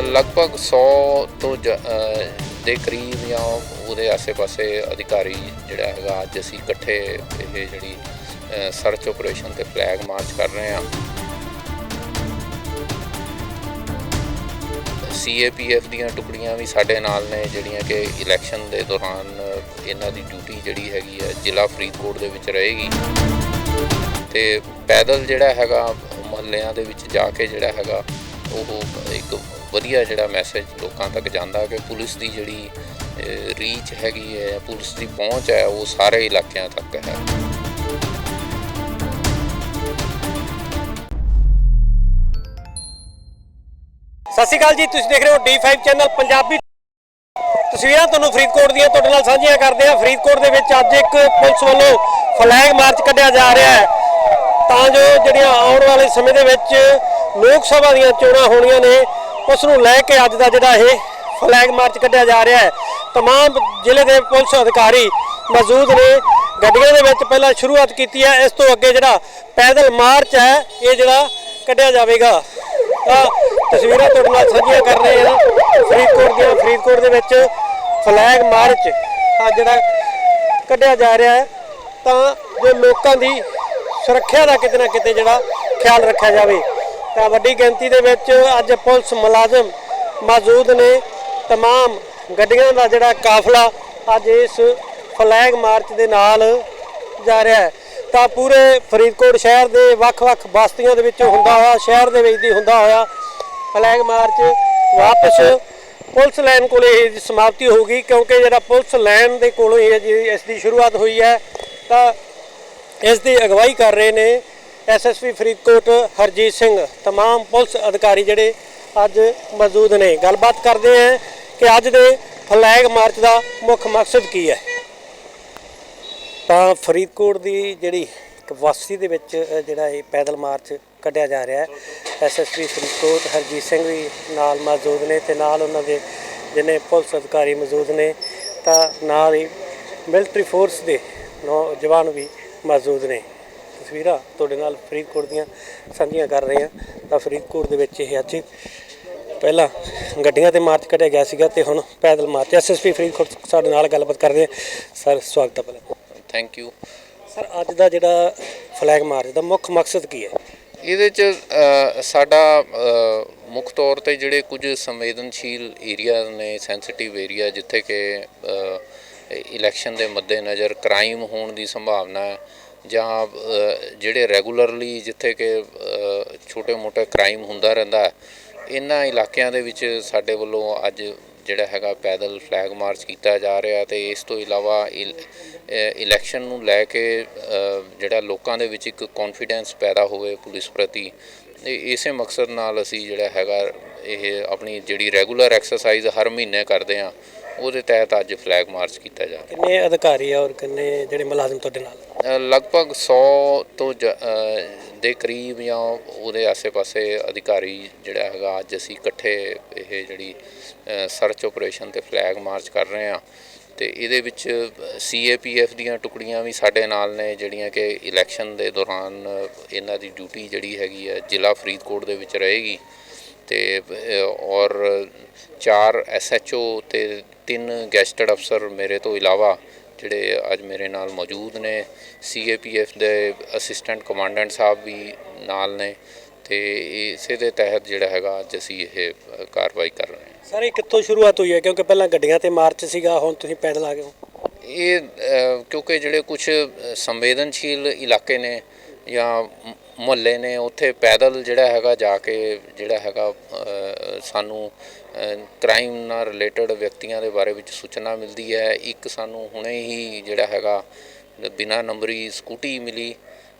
ਲਗਭਗ 100 ਤੋਂ ਜ- ਦੇ ਕਰੀਬ ਜਾਂ ਉਹਦੇ ਆਸੇ-ਪਾਸੇ ਅਧਿਕਾਰੀ ਜਿਹੜਾ ਹੈਗਾ ਅੱਜ ਅਸੀਂ ਇਕੱਠੇ ਇਹ ਜਿਹੜੀ ਸਰਚ ਆਪਰੇਸ਼ਨ ਤੇ ਫਲੈਗ ਮਾਰਚ ਕਰ ਰਹੇ ਹਾਂ। ਸੀਏਪੀਐਫ ਦੀਆਂ ਟੁਕੜੀਆਂ ਵੀ ਸਾਡੇ ਨਾਲ ਨੇ, ਜਿਹੜੀਆਂ ਕਿ ਇਲੈਕਸ਼ਨ ਦੇ ਦੌਰਾਨ ਇਹਨਾਂ ਦੀ ਡਿਊਟੀ ਜਿਹੜੀ ਹੈਗੀ ਹੈ ਜ਼ਿਲ੍ਹਾ ਫਰੀਦਕੋਟ ਦੇ ਵਿੱਚ ਰਹੇਗੀ। ਤੇ ਪੈਦਲ ਜਿਹੜਾ ਹੈਗਾ ਮੁਹੱਲਿਆਂ ਦੇ ਵਿੱਚ ਜਾ ਕੇ ਜਿਹੜਾ ਹੈਗਾ, ਉਹ ਇੱਕ ਵਧੀਆ ਜਿਹੜਾ ਮੈਸੇਜ ਲੋਕਾਂ ਤੱਕ ਜਾਂਦਾ ਕਿ ਪੁਲਿਸ ਦੀ ਜਿਹੜੀ ਰੀਚ ਹੈਗੀ ਹੈ ਪੁਲਿਸ ਦੀ ਪਹੁੰਚ ਹੈ, ਉਹ ਸਾਰੇ ਇਲਾਕਿਆਂ ਤੱਕ ਹੈ। ਸਤਿ ਸ਼੍ਰੀ ਅਕਾਲ ਜੀ, ਤੁਸੀਂ ਦੇਖ ਰਹੇ ਹੋ D5 ਚੈਨਲ ਪੰਜਾਬੀ। ਤਸਵੀਰਾਂ ਤੁਹਾਨੂੰ ਫਰੀਦਕੋਟ ਦੀਆਂ ਤੁਹਾਡੇ ਨਾਲ ਸਾਂਝੀਆਂ ਕਰਦੇ ਹਾਂ। ਫਰੀਦਕੋਟ ਦੇ ਵਿੱਚ ਅੱਜ ਇੱਕ ਪੁਲਿਸ ਵੱਲੋਂ ਫਲੈਗ ਮਾਰਚ ਕੱਢਿਆ ਜਾ ਰਿਹਾ ਹੈ। ਤਾਂ ਜੋ ਜਿਹੜੀਆਂ ਆਉਣ ਵਾਲੇ ਸਮੇਂ ਦੇ ਵਿੱਚ ਲੋਕ ਸਭਾ ਦੀਆਂ ਚੋਣਾਂ ਹੋਣੀਆਂ ਨੇ ਉਸ ਨੂੰ ਲੈ ਕੇ ਅੱਜ ਦਾ ਜਿਹੜਾ ਇਹ ਫਲੈਗ ਮਾਰਚ ਕੱਢਿਆ ਜਾ ਰਿਹਾ ਹੈ तमाम ਜ਼ਿਲ੍ਹੇ ਦੇ ਪੁਲਿਸ ਅਧਿਕਾਰੀ ਮੌਜੂਦ ਨੇ ਗੱਡੀਆਂ ਦੇ ਵਿੱਚ ਪਹਿਲਾਂ ਸ਼ੁਰੂਆਤ ਕੀਤੀ ਹੈ ਇਸ ਤੋਂ ਅੱਗੇ ਜਿਹੜਾ ਪੈਦਲ ਮਾਰਚ ਹੈ ਇਹ ਜਿਹੜਾ ਕੱਢਿਆ ਜਾਵੇਗਾ ਤਾਂ ਤਸਵੀਰਾਂ ਤੁਹਾਡੇ ਨਾਲ ਸਾਂਝੀਆਂ ਕਰ ਰਹੇ ਹਾਂ ਫਰੀਦਕੋਟ ਦੀਆਂ ਫਰੀਦਕੋਟ ਦੇ ਵਿੱਚ ਫਲੈਗ ਮਾਰਚ ਆ ਜਿਹੜਾ ਕੱਢਿਆ ਜਾ ਰਿਹਾ ਹੈ ਤਾਂ ਜੋ ਲੋਕਾਂ ਦੀ ਸੁਰੱਖਿਆ ਦਾ ਕਿਤੇ ਨਾ ਕਿਤੇ ਜਿਹੜਾ ਖਿਆਲ ਰੱਖਿਆ ਜਾਵੇ ਤਾਂ ਵੱਡੀ ਗਿਣਤੀ ਦੇ ਵਿੱਚ ਅੱਜ ਪੁਲਿਸ ਮੁਲਾਜ਼ਮ ਮੌਜੂਦ ਨੇ तमाम ਗੱਡੀਆਂ ਦਾ ਜਿਹੜਾ ਕਾਫਲਾ ਅੱਜ ਇਸ ਫਲੈਗ ਮਾਰਚ ਦੇ ਨਾਲ ਜਾ ਰਿਹਾ ਹੈ ਤਾਂ ਪੂਰੇ ਫਰੀਦਕੋਟ ਸ਼ਹਿਰ ਦੇ ਵੱਖ-ਵੱਖ ਬਸਤੀਆਂ ਦੇ ਵਿੱਚ ਹੁੰਦਾ ਹੋਇਆ ਸ਼ਹਿਰ ਦੇ ਵਿੱਚ ਦੀ ਹੁੰਦਾ ਹੋਇਆ ਫਲੈਗ ਮਾਰਚ ਵਾਪਸ ਪੁਲਿਸ ਲਾਈਨ ਕੋਲੇ ਇਹ ਸਮਾਪਤੀ ਹੋਊਗੀ ਕਿਉਂਕਿ ਜਿਹੜਾ ਪੁਲਿਸ ਲਾਈਨ ਦੇ ਕੋਲੋਂ ਹੀ ਜੀ ਇਸ ਦੀ ਸ਼ੁਰੂਆਤ ਹੋਈ ਹੈ ਤਾਂ ਇਸ ਦੀ ਅਗਵਾਈ ਕਰ ਰਹੇ ਨੇ ਐਸਐਸਪੀ ਫਰੀਦਕੋਟ ਹਰਜੀਤ ਸਿੰਘ तमाम ਪੁਲਿਸ ਅਧਿਕਾਰੀ ਜਿਹੜੇ ਅੱਜ ਮੌਜੂਦ ਨੇ ਗੱਲਬਾਤ ਕਰਦੇ ਹਾਂ ਕਿ ਅੱਜ ਦੇ ਫਲੈਗ ਮਾਰਚ ਦਾ ਮੁੱਖ ਮਕਸਦ ਕੀ ਹੈ ਤਾਂ ਫਰੀਦਕੋਟ ਦੀ ਜਿਹੜੀ ਇੱਕ ਵਾਸੀ ਦੇ ਵਿੱਚ ਅ, ਜਿਹੜਾ ਇਹ ਪੈਦਲ ਮਾਰਚ ਕੱਢਿਆ ਜਾ ਰਿਹਾ ਹੈ ਐਸਐਸਪੀ ਫਰੀਦਕੋਟ ਹਰਜੀਤ ਸਿੰਘ ਵੀ ਨਾਲ ਮੌਜੂਦ ਨੇ ਤੇ ਨਾਲ ਉਹਨਾਂ ਦੇ ਜਿਹਨੇ ਪੁਲਿਸ ਅਧਿਕਾਰੀ ਮੌਜੂਦ ਨੇ ਤਾਂ ਨਾਲ ਹੀ ਮਿਲਟਰੀ ਫੋਰਸ ਦੇ ਨੌਜਵਾਨ ਵੀ ਮੌਜੂਦ ਨੇ ਤਸਵੀਰਾਂ ਤੁਹਾਡੇ ਨਾਲ ਫਰੀਦਕੋਟ ਦੀਆਂ ਸਾਂਝੀਆਂ ਕਰ ਰਹੇ ਹਾਂ। ਤਾਂ ਫਰੀਦਕੋਟ ਦੇ ਵਿੱਚ ਇਹ ਅੱਜ ਪਹਿਲਾਂ ਗੱਡੀਆਂ ਤੇ ਮਾਰਚ ਕੱਢਿਆ ਗਿਆ ਸੀਗਾ ਤੇ ਹੁਣ ਪੈਦਲ ਮਾਰਚ। ਐਸਐਸਪੀ ਫਰੀਦਕੋਟ ਸਾਡੇ ਨਾਲ ਗੱਲਬਾਤ ਕਰਦੇ ਹਾਂ। ਸਰ ਸਵਾਗਤ ਹੈ ਪਹਿਲਾਂ। ਥੈਂਕ ਯੂ ਸਰ ਅੱਜ ਦਾ ਜਿਹੜਾ ਫਲੈਗ ਮਾਰਚ ਦਾ ਮੁੱਖ ਮਕਸਦ ਕੀ ਹੈ? ਇਹਦੇ ਚ ਸਾਡਾ ਮੁੱਖ ਤੌਰ ਤੇ ਜਿਹੜੇ ਕੁਝ ਸੰਵੇਦਨਸ਼ੀਲ ਏਰੀਆ ਨੇ ਸੈਂਸਿਟਿਵ ਏਰੀਆ ਜਿੱਥੇ ਕਿ ਇਲੈਕਸ਼ਨ ਦੇ ਮੱਦੇਨਜ਼ਰ ਕ੍ਰਾਈਮ ਹੋਣ ਦੀ ਸੰਭਾਵਨਾ ਹੈ ਜਾਂ ਜਿਹੜੇ ਰੈਗੂਲਰਲੀ ਜਿੱਥੇ ਕਿ ਛੋਟੇ-ਮੋਟੇ ਕ੍ਰਾਈਮ ਹੁੰਦਾ ਰਹਿੰਦਾ, ਇਹਨਾਂ ਇਲਾਕਿਆਂ ਦੇ ਵਿੱਚ ਸਾਡੇ ਵੱਲੋਂ ਅੱਜ ਜਿਹੜਾ ਹੈਗਾ ਪੈਦਲ ਫਲੈਗ ਮਾਰਚ ਕੀਤਾ ਜਾ ਰਿਹਾ ਤੇ ਇਸ ਤੋਂ ਇਲਾਵਾ ਇਲ- ਇਲੈਕਸ਼ਨ ਨੂੰ ਲੈ ਕੇ ਜਿਹੜਾ ਲੋਕਾਂ ਦੇ ਵਿੱਚ ਇੱਕ ਕੌਨਫੀਡੈਂਸ ਪੈਦਾ ਹੋਵੇ ਪੁਲਿਸ ਪ੍ਰਤੀ ਇਹ ਇਸੇ ਮਕਸਦ ਨਾਲ ਅਸੀਂ ਜਿਹੜਾ ਹੈਗਾ, ਇਹ ਆਪਣੀ ਜਿਹੜੀ ਰੈਗੂਲਰ ਐਕਸਰਸਾਈਜ਼ ਹਰ ਮਹੀਨੇ ਕਰਦੇ ਆ ਉਹਦੇ ਤਹਿਤ ਅੱਜ ਫਲੈਗ ਮਾਰਚ ਕੀਤਾ ਜਾ ਰਿਹਾ। ਕਿੰਨੇ ਅਧਿਕਾਰੀ ਆ ਔਰ ਕਿੰਨੇ ਜਿਹੜੇ ਮੁਲਾਜ਼ਮ ਤੁਹਾਡੇ ਨਾਲ? ਲਗਭਗ 100 ਤੋਂ ਜ- ਦੇ ਕਰੀਬ ਜਾਂ ਉਹਦੇ ਆਸੇ-ਪਾਸੇ ਅਧਿਕਾਰੀ ਜਿਹੜਾ ਹੈਗਾ, ਅੱਜ ਅਸੀਂ ਇਕੱਠੇ ਇਹ ਜਿਹੜੀ ਸਰਚ ਆਪਰੇਸ਼ਨ ਤੇ ਫਲੈਗ ਮਾਰਚ ਕਰ ਰਹੇ ਹਾਂ ਤੇ ਇਹਦੇ ਵਿੱਚ ਸੀਏਪੀਐਫ ਦੀਆਂ ਟੁਕੜੀਆਂ ਵੀ ਸਾਡੇ ਨਾਲ ਨੇ, ਜਿਹੜੀਆਂ ਕਿ ਇਲੈਕਸ਼ਨ ਦੇ ਦੌਰਾਨ ਇਹਨਾਂ ਦੀ ਡਿਊਟੀ ਜਿਹੜੀ ਹੈਗੀ ਹੈ, ਜ਼ਿਲ੍ਹਾ ਫਰੀਦਕੋਟ ਦੇ ਵਿੱਚ ਰਹੇਗੀ ਤੇ ਔਰ ਚਾਰ ਐਸਐਚਓ ਤੇ ਤਿੰਨ ਗੈਸਟਡ ਅਫਸਰ ਮੇਰੇ ਤੋਂ ਇਲਾਵਾ ਜਿਹੜੇ ਅੱਜ ਮੇਰੇ ਨਾਲ ਮੌਜੂਦ ਨੇ ਸੀਏਪੀਐਫ ਦੇ ਅਸਿਸਟੈਂਟ ਕਮਾਂਡੈਂਟ ਸਾਹਿਬ ਵੀ ਨਾਲ ਨੇ ਤੇ ਇਸੇ ਦੇ ਤਹਿਤ ਜਿਹੜਾ ਹੈਗਾ ਅੱਜ ਅਸੀਂ ਇਹ ਕਾਰਵਾਈ ਕਰ ਰਹੇ ਹਾਂ। ਸਰ ਇਹ ਕਿੱਥੋਂ ਸ਼ੁਰੂਆਤ ਹੋਈ ਹੈ? ਕਿਉਂਕਿ ਪਹਿਲਾਂ ਗੱਡੀਆਂ ਤੇ ਮਾਰਚ ਸੀਗਾ ਹੁਣ ਤੁਸੀਂ ਪੈਦਲ ਆ ਗਏ ਹੋ। ਇਹ ਕਿਉਂਕਿ ਜਿਹੜੇ ਕੁਝ ਸੰਵੇਦਨਸ਼ੀਲ ਇਲਾਕੇ ਨੇ ਜਾਂ ਮੁਹੱਲੇ ਨੇ, ਉੱਥੇ ਪੈਦਲ ਜਿਹੜਾ ਹੈਗਾ ਜਾ ਕੇ ਜਿਹੜਾ ਹੈਗਾ ਸਾਨੂੰ ਕ੍ਰਾਈਮ ਨਾਲ ਰਿਲੇਟਡ ਵਿਅਕਤੀਆਂ ਦੇ ਬਾਰੇ ਵਿੱਚ ਸੂਚਨਾ ਮਿਲਦੀ ਹੈ। ਇੱਕ ਸਾਨੂੰ ਹੁਣੇ ਹੀ ਜਿਹੜਾ ਹੈਗਾ, ਬਿਨਾਂ ਨੰਬਰੀ ਸਕੂਟੀ ਮਿਲੀ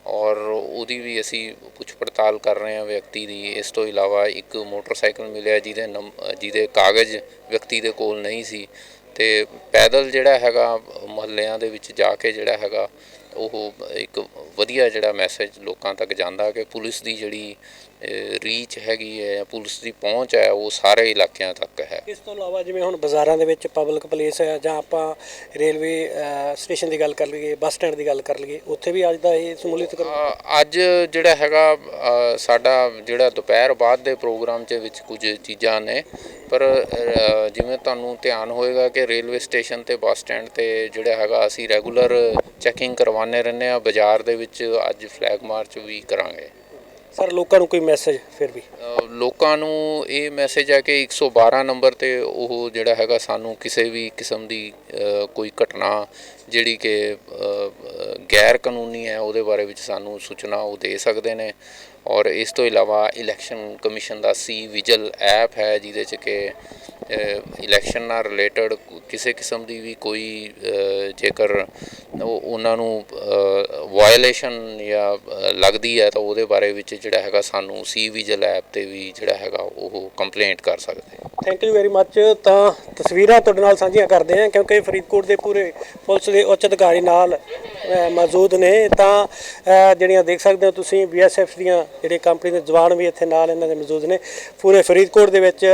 ਔਰ ਉਹਦੀ ਵੀ ਅਸੀਂ ਪੁੱਛ ਪੜਤਾਲ ਕਰ ਰਹੇ ਹਾਂ ਵਿਅਕਤੀ ਦੀ। ਇਸ ਤੋਂ ਇਲਾਵਾ ਇੱਕ ਮੋਟਰਸਾਈਕਲ ਮਿਲਿਆ ਜਿਹਦੇ ਨੰਬ- ਜਿਹਦੇ ਕਾਗਜ਼ ਵਿਅਕਤੀ ਦੇ ਕੋਲ ਨਹੀਂ ਸੀ ਤੇ ਪੈਦਲ ਜਿਹੜਾ ਹੈਗਾ, ਮੁਹੱਲਿਆਂ ਦੇ ਵਿੱਚ ਜਾ ਕੇ ਜਿਹੜਾ ਹੈਗਾ ਉਹ ਇੱਕ ਵਧੀਆ ਜਿਹੜਾ ਮੈਸੇਜ ਲੋਕਾਂ ਤੱਕ ਜਾਂਦਾ ਕਿ ਪੁਲਿਸ ਦੀ ਜਿਹੜੀ ਰੀਚ ਹੈਗੀ ਹੈ ਪੁਲਿਸ ਦੀ ਪਹੁੰਚ ਹੈ ਉਹ ਸਾਰੇ ਇਲਾਕਿਆਂ ਤੱਕ ਹੈ। ਇਸ ਤੋਂ ਇਲਾਵਾ ਜਿਵੇਂ ਹੁਣ ਬਾਜ਼ਾਰਾਂ ਦੇ ਵਿੱਚ ਪਬਲਿਕ ਪਲੇਸ ਹੈ ਜਾਂ ਆਪਾਂ ਰੇਲਵੇ ਸਟੇਸ਼ਨ ਦੀ ਗੱਲ ਕਰ ਲਈਏ ਬੱਸ ਸਟੈਂਡ ਦੀ ਗੱਲ ਕਰ ਲਈਏ ਉੱਥੇ ਵੀ ਅੱਜ ਦਾ ਇਹ ਸਮੂਲੀਅਤ ਕਰੋ। ਅੱਜ ਜਿਹੜਾ ਹੈਗਾ ਸਾਡਾ ਜਿਹੜਾ ਦੁਪਹਿਰ ਬਾਅਦ ਦੇ ਪ੍ਰੋਗਰਾਮ 'ਚ ਵਿੱਚ ਕੁਝ ਚੀਜ਼ਾਂ ਨੇ ਪਰ ਜਿਵੇਂ ਤੁਹਾਨੂੰ ਧਿਆਨ ਹੋਏਗਾ ਕਿ ਰੇਲਵੇ ਸਟੇਸ਼ਨ ਤੇ ਬੱਸ ਸਟੈਂਡ ਤੇ ਜਿਹੜਾ ਹੈਗਾ ਅਸੀਂ ਰੈਗੂਲਰ ਚੈਕਿੰਗ ਕਰਵਾਉਂਦੇ ਰਹਿੰਦੇ ਆ ਬਾਜ਼ਾਰ ਦੇ ਵਿੱਚ ਅੱਜ ਫਲੈਗ ਮਾਰਚ ਵੀ ਕਰਾਂਗੇ। ਸਰ ਲੋਕਾਂ ਨੂੰ ਕੋਈ ਮੈਸੇਜ ਫਿਰ ਵੀ? ਲੋਕਾਂ ਨੂੰ ਇਹ ਮੈਸੇਜ ਹੈ ਕਿ 112 ਨੰਬਰ ਤੇ ਉਹ ਜਿਹੜਾ ਹੈਗਾ ਸਾਨੂੰ ਕਿਸੇ ਵੀ ਕਿਸਮ ਦੀ ਕੋਈ ਘਟਨਾ ਜਿਹੜੀ ਕਿ ਗੈਰ ਕਾਨੂੰਨੀ ਹੈ, ਉਹਦੇ ਬਾਰੇ ਵਿੱਚ ਸਾਨੂੰ ਸੂਚਨਾ ਉਹ ਦੇ ਸਕਦੇ ਨੇ। ਔਰ ਇਸ ਤੋਂ ਇਲਾਵਾ ਇਲੈਕਸ਼ਨ ਕਮਿਸ਼ਨ ਦਾ ਸੀ ਵਿਜਲ ਐਪ ਹੈ, ਜਿਹਦੇ ਚ ਕਿ ਇਲੈਕਸ਼ਨ ਨਾਲ ਰਿਲੇਟਡ ਕਿਸੇ ਕਿਸਮ ਦੀ ਵੀ ਕੋਈ ਜੇਕਰ ਉਹ- ਉਹਨਾਂ ਨੂੰ ਵਾਇਲੇਸ਼ਨ ਜਾਂ ਲੱਗਦੀ ਹੈ ਤਾਂ ਉਹਦੇ ਬਾਰੇ ਵਿੱਚ ਜਿਹੜਾ ਹੈਗਾ ਸਾਨੂੰ ਸੀ ਵਿਜਲ ਐਪ ਤੇ ਵੀ ਜਿਹੜਾ ਹੈਗਾ ਉਹ ਕੰਪਲੇਂਟ ਕਰ ਸਕਦੇ ਥੈਂਕ ਯੂ ਵੈਰੀ ਮੱਚ ਤਾਂ ਤਸਵੀਰਾਂ ਤੁਹਾਡੇ ਨਾਲ ਸਾਂਝੀਆਂ ਕਰਦੇ ਹਾਂ ਕਿਉਂਕਿ ਫਰੀਦਕੋਟ ਦੇ ਪੂਰੇ ਪੁਲਿਸ ਦੇ ਉੱਚ ਅਧਿਕਾਰੀ ਨਾਲ ਮੌਜੂਦ ਨੇ। ਤਾਂ ਜਿਹੜੀਆਂ ਦੇਖ ਸਕਦੇ ਹੋ ਤੁਸੀਂ ਬੀਐਸਐਫ ਦੀਆਂ ਜਿਹੜੇ ਕੰਪਨੀ ਦੇ ਜਵਾਨ ਵੀ ਇੱਥੇ ਨਾਲ ਇਹਨਾਂ ਦੇ ਮੌਜੂਦ ਨੇ। ਪੂਰੇ ਫਰੀਦਕੋਟ ਦੇ ਵਿੱਚ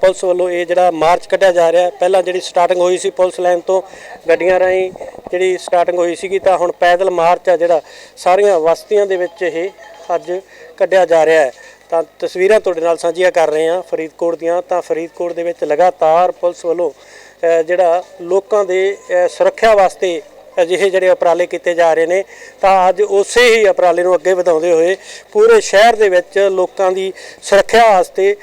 ਪੁਲਿਸ ਵੱਲੋਂ ਇਹ ਜਿਹੜਾ ਮਾਰਚ ਕੱਢਿਆ ਜਾ ਰਿਹਾ ਪਹਿਲਾਂ ਜਿਹੜੀ ਸਟਾਰਟਿੰਗ ਹੋਈ ਸੀ ਪੁਲਿਸ ਲਾਈਨ ਤੋਂ ਗੱਡੀਆਂ ਰਾਹੀਂ, ਜਿਹੜੀ ਸਟਾਰਟਿੰਗ ਹੋਈ ਸੀਗੀ ਤਾਂ ਹੁਣ ਪੈਦਲ ਮਾਰਚ ਆ ਜਿਹੜਾ, ਸਾਰੀਆਂ ਵਸਤੀਆਂ ਦੇ ਵਿੱਚ ਇਹ ਅੱਜ ਕੱਢਿਆ ਜਾ ਰਿਹਾ ਹੈ। ਤਾਂ ਤਸਵੀਰਾਂ ਤੁਹਾਡੇ ਨਾਲ ਸਾਂਝੀਆਂ ਕਰ ਰਹੇ ਹਾਂ ਫਰੀਦਕੋਟ ਦੀਆਂ। ਤਾਂ ਫਰੀਦਕੋਟ ਦੇ ਵਿੱਚ ਲਗਾਤਾਰ ਪੁਲਿਸ ਵੱਲੋਂ ਜਿਹੜਾ ਲੋਕਾਂ ਦੇ ਸੁਰੱਖਿਆ ਵਾਸਤੇ ਅਜਿਹੇ ਜਿਹੜੇ ਉਪਰਾਲੇ ਕੀਤੇ ਜਾ ਰਹੇ ਨੇ, ਤਾਂ ਅੱਜ ਉਸੇ ਹੀ ਉਪਰਾਲੇ ਨੂੰ ਅੱਗੇ ਵਧਾਉਂਦੇ ਹੋਏ ਪੂਰੇ ਸ਼ਹਿਰ ਦੇ ਵਿੱਚ ਲੋਕਾਂ ਦੀ ਸੁਰੱਖਿਆ ਵਾਸਤੇ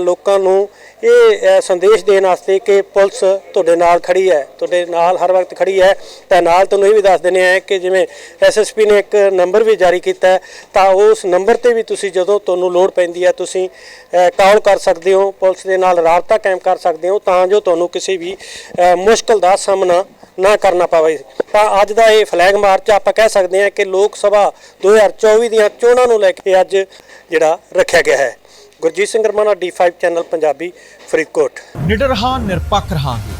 ਲੋਕਾਂ ਨੂੰ ਇਹ ਸੰਦੇਸ਼ ਦੇਣ ਵਾਸਤੇ ਕਿ ਪੁਲਿਸ ਤੁਹਾਡੇ ਨਾਲ ਖੜੀ ਹੈ, ਤੁਹਾਡੇ ਨਾਲ ਹਰ ਵਕਤ ਖੜੀ ਹੈ। ਤਾਂ ਨਾਲ ਤੁਹਾਨੂੰ ਇਹ ਵੀ ਦੱਸ ਦਿੰਦੇ ਆ ਕਿ ਜਿਵੇਂ ਐਸਐਸਪੀ ਨੇ ਇੱਕ ਨੰਬਰ ਵੀ ਜਾਰੀ ਕੀਤਾ ਤਾਂ ਉਸ ਨੰਬਰ ਤੇ ਵੀ ਤੁਸੀਂ ਜਦੋਂ ਤੁਹਾਨੂੰ ਲੋੜ ਪੈਂਦੀ ਹੈ ਤੁਸੀਂ ਕਾਲ ਕਰ ਸਕਦੇ ਹੋ, ਪੁਲਿਸ ਦੇ ਨਾਲ ਰਾਬਤਾ ਕਾਇਮ ਕਰ ਸਕਦੇ ਹੋ, ਤਾਂ ਜੋ ਤੁਹਾਨੂੰ ਕਿਸੇ ਵੀ ਮੁਸ਼ਕਲ ਦਾ ਸਾਹਮਣਾ ਨਾ ਕਰਨਾ ਪਵੇ। ਤਾਂ ਅੱਜ ਦਾ ਇਹ ਫਲੈਗ ਮਾਰਚ ਆਪਾਂ ਕਹਿ ਸਕਦੇ ਹਾਂ ਕਿ ਲੋਕ ਸਭਾ 2024 ਦੀਆਂ ਚੋਣਾਂ ਨੂੰ ਲੈ ਕੇ ਅੱਜ ਜਿਹੜਾ ਰੱਖਿਆ ਗਿਆ ਹੈ। Gurjeet Singh Ramana D5 channel Punjabi Faridkot. ਨਿਡਰ ਹਾਂ, ਨਿਰਪੱਖ ਰਹਾਂਗੇ।